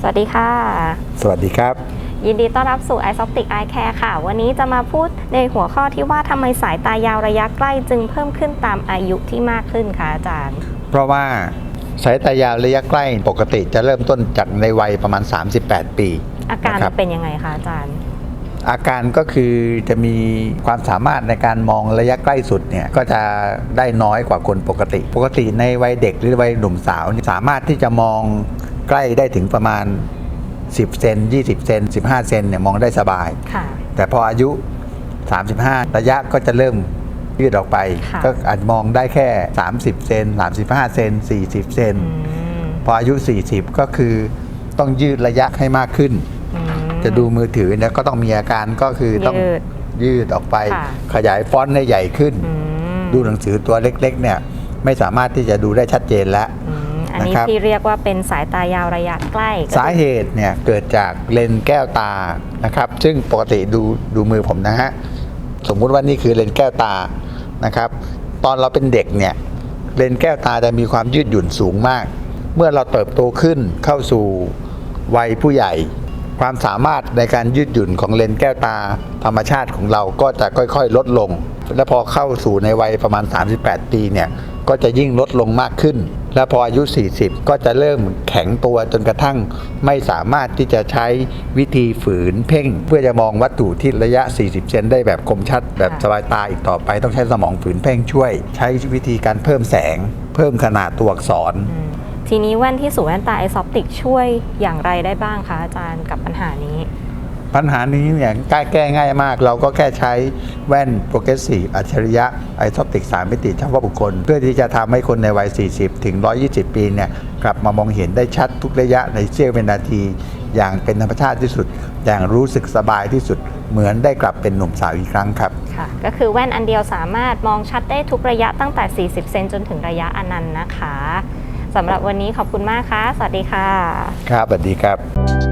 สวัสดีค่ะ สวัสดีครับ ยินดีต้อนรับสู่ i s o p t i c Eye Care ค่ะ วันนี้จะมาพูดในหัวข้อที่ว่าทำไมสายตายาวระยะใกล้จึงเพิ่มขึ้นตามอายุที่มากขึ้นคะอาจารย์ เพราะว่าสายตายาวระยะใกล้ปกติจะเริ่มต้นจากในวัยประมาณ 38 ปี อาการนะครับเป็นยังไงคะอาจารย์ อาการก็คือจะมีความสามารถในการมองระยะใกล้สุดเนี่ยก็จะได้น้อยกว่าคนปกติ ปกติในวัยเด็กหรือวัยหนุ่มสาวเนี่ยสามารถที่จะมอง ใกล้ได้ถึงประมาณ 10 เซน 20 เซน 15 เซนเนี่ยมองได้สบาย ค่ะ แต่พออายุ 35 ระยะก็จะเริ่มยืดออกไป ค่ะ ก็อาจมองได้แค่ 30 เซน 35 เซน 40 เซน อืมพออายุ 40 ก็คือต้องยืดระยะให้มากขึ้น อืม จะดูมือถือเนี่ยก็ต้องมีอาการก็คือต้องยืดยืดออกไป ค่ะ ขยายฟอนต์ให้ใหญ่ขึ้น อืมดูหนังสือตัวเล็กๆเนี่ยไม่สามารถที่จะดูได้ชัดเจนแล้ว อืมอั นนี้นะครับที่เรียกว่าเป็นสายตายาวระยะใกล้ก็คือสาเหตุเนี่ยเกิดจากเลนส์แก้วตานะครับ ซึ่งปกติดูดูมือผมนะฮะสมมุติว่านี่คือเลนส์แก้วตานะครับ ตอนเราเป็นเด็กเนี่ยเลนส์แก้วตาจะมีความยืดหยุ่นสูงมาก เมื่อเราเติบโตขึ้นเข้าสู่วัยผู้ใหญ่ ความสามารถในการยืดหยุ่นของเลนส์แก้วตาธรรมชาติของเราก็จะค่อยๆ ลดลง และพอเข้าสู่ในวัยประมาณ 38 ปีเนี่ยก็จะยิ่งลดลงมากขึ้น และพออายุ 40 ก็จะเริ่มแข็งตัวจนกระทั่งไม่สามารถที่จะใช้วิธีฝืนเพ่ง เพื่อจะมองวัตถุที่ระยะ 40 เซนได้แบบคมชัด แบบสบายตาอีกต่อไป ต้องใช้สมองฝืนเพ่งช่วย ใช้วิธีการเพิ่มแสง เพิ่มขนาดตัวอักษร ทีนี้แว่นที่สูแว่นตาไอซอปติกช่วยอย่างไรได้บ้างคะอาจารย์กับปัญหานี้ ปัญหานี้เนี่ยแก้แก้ง่ายมาก เราก็แค่ใช้แว่นโปรเกรสซีฟอัจฉริยะไอซอปติกสามมิติเฉพาะบุคคล เพื่อที่จะทำให้คนในวัย 40 ถึง 120 ปีเนี่ยกลับมามองเห็นได้ชัดทุกระยะในเสี้ยววินาที อย่างเป็นธรรมชาติที่สุด อย่างรู้สึกสบายที่สุด เหมือนได้กลับเป็นหนุ่มสาวอีกครั้งครับค่ะก็คือแว่นอันเดียวสามารถมองชัดได้ทุกระยะตั้งแต่ 40 เซนจนถึงระยะอนันต์นะคะสำหรับวันนี้ขอบคุณมากค่ะ สวัสดีค่ะ ครับ สวัสดีครับ